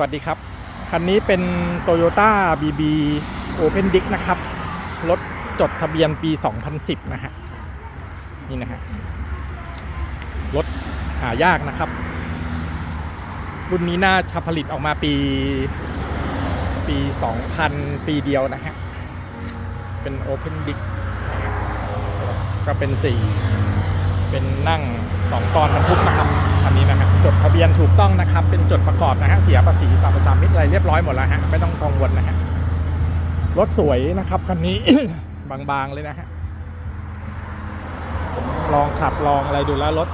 วัสดีครับ คันนี้เป็น Toyota BB Open Dick นะครับ รถจดทะเบียนปี 2010 นะฮะ นี่นะฮะ รถหายากนะครับ รุ่นนี้น่าจะผลิตออกมาปี ปี 2000 ปีเดียวนะฮะ เป็น Open Dick นะฮะก็เป็นสี่เป็นนั่งสองตอนบรรทุกนะครับันนี้นะฮะจดทะเบียนถูกต้องนะครับ เป็นจดประกอบนะฮะเสียภาษีสามสามมิตรอะไรเรียบร้อยหมดแล้วฮะไม่ต้องกังวลนะฮะรถสวยนะครับคันนี้ บางๆเลยนะฮะลองขับลองอะไรดูแล้วรถ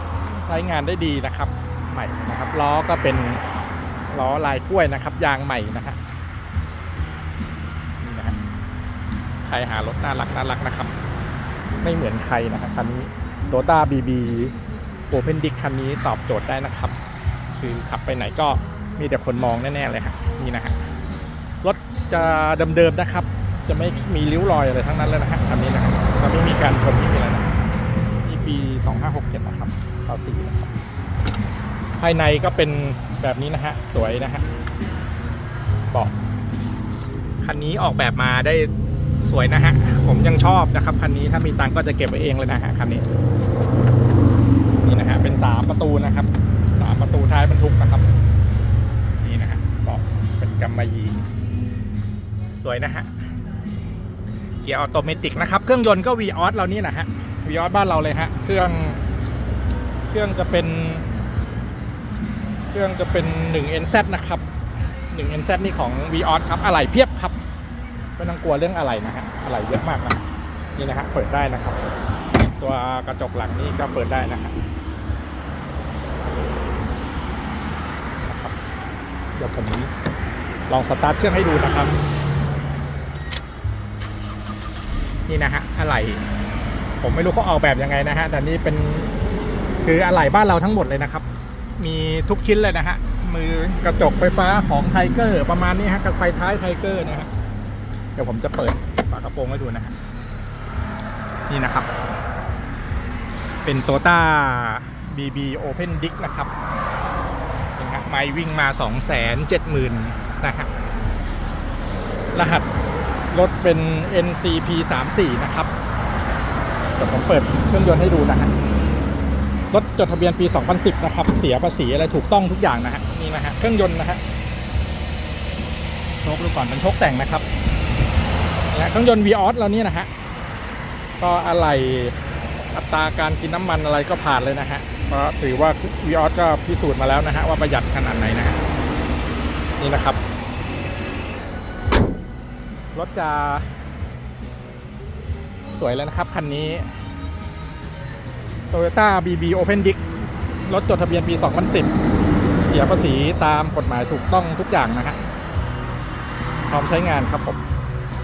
ใช้งานได้ดีนะครับ ใหม่นะครับล้อก็เป็นล้อลายกล้วยนะครับ ยางใหม่นะฮะนี่นะฮะใครหารถน่ารักน่ารักนะครับ ไม่เหมือนใครนะครับคันนี้โ o ต้าบีบี โอเพนดิกคันนี้ตอบโจทย์ได้นะครับ คือขับไปไหนก็มีแต่คนมองแน่ๆเลยครับนี่นะฮะรถจะเดิมๆนะครับ จะไม่มีริ้วรอยอะไรทั้งนั้นเลยนะฮะคันนี้นะครับจะไม่มีการชนที่อะไรนะนี่ปี 2567 นะครับต่อ4นะครับภายในก็เป็นแบบนี้นะฮะสวยนะฮะบาะคันนี้ออกแบบมาได้สวยนะฮะ ผมยังชอบนะครับ คันนี้ถ้ามีตังก็จะเก็บไว้เองเลยนะฮะคันนี้ เป็นสามประตูนะครับสามประตูท้ายบรรทุกนะครับ นี่นะฮะเบเป็นกำมะหยี่สวยนะฮะเกียร์ออโตเมติกนะครับ เครื่องยนต์ก็ v ีออสเรานี่นะฮะ v ีออสบ้านเราเลยฮะเครื่องเครื่องจะเป็น เครื่องจะเป็น 1NZ นะครับ 1NZ นี่ของ v ีออสครับอะไหล่เพียบครับไม่ต้องกลัวเรื่องอะไรนะฮะอะไหล่เยอะมากนะนี่นะฮะเปิดได้นะครับ ตัวกระจกหลังนี่ก็เปิดได้นะฮะนะครับ เดี๋ยวผมลองสตาร์ทเครื่องให้ดูนะครับ นี่นะฮะอะไหล่ผมไม่รู้เขาออกแบบยังไงนะฮะแต่นี่เป็นคืออะไหล่บ้านเราทั้งหมดเลยนะครับ มีทุกชิ้นเลยนะฮะมือกระจกไฟฟ้าของไทเกอร์ประมาณนี้ฮะกับไฟท้ายไทเกอร์นะฮะเดี๋ยวผมจะเปิดฝากระโปรงให้ดูนะฮะนี่นะครับ เป็นโตต้า BB Open Dick นะครับ ไม่วิ่งมา 2 7 0 0 0 0นะฮะรหัสรถเป็น NCP 3 4นะครับเดี๋ยวผมเปิดเครื่องยนต์ให้ดูนะฮะรถจดทะเบียนปี 2010 นะครับ เสียภาษีอะไรถูกต้องทุกอย่างนะฮะนี่นะฮะเครื่องยนต์นะฮะโชคดูก่อนเป็นโชคแต่งนะครับนะเครื่องยนต์ v ีออสเรานี่นะฮะก็อะไรอัตราการกินน้ำมันอะไรก็ผ่านเลยนะฮะ เพราถือว่าวีออสก็พิสูจน์มาแล้วนะฮะว่าประหยัดขนาดไหนนะฮะนี่นะครับรถจะสวยแล้วนะครับ คันนี้ Toyota BB Open Dick รถจดทะเบียนปี 2010 เสียภาษีตามกฎหมายถูกต้องทุกอย่างนะฮะพร้อมใช้งานครับผม